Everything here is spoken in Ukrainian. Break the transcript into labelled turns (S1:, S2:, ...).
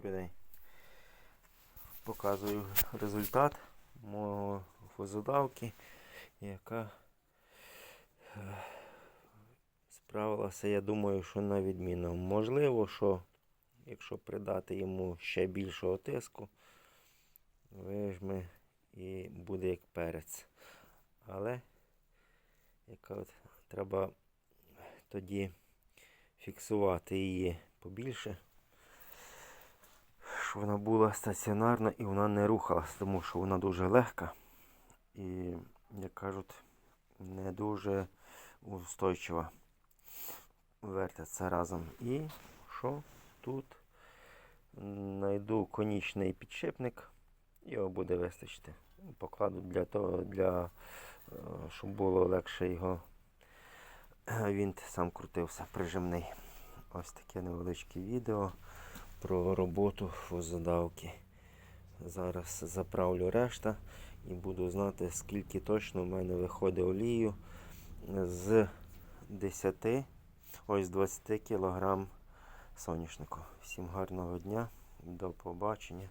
S1: Добрий день. Показую результат мого фозодавки, яка е, справилася, я думаю, що на відміну. Можливо, що якщо придати йому ще більшого тиску, вижме і буде як перець. Але яка от, треба тоді фіксувати її побільше щоб вона була стаціонарна і вона не рухалась, тому що вона дуже легка і, як кажуть, не дуже устойчива. Вертяться разом. І що тут? Найду конічний підшипник, його буде вистачити. Покладу для того, для, е, щоб було легше його. Він сам крутився прижимний. Ось таке невеличке відео про роботу фозодавки. Зараз заправлю решта і буду знати, скільки точно в мене виходить олію з 10, ось 20 кг соняшнику. Всім гарного дня, до побачення.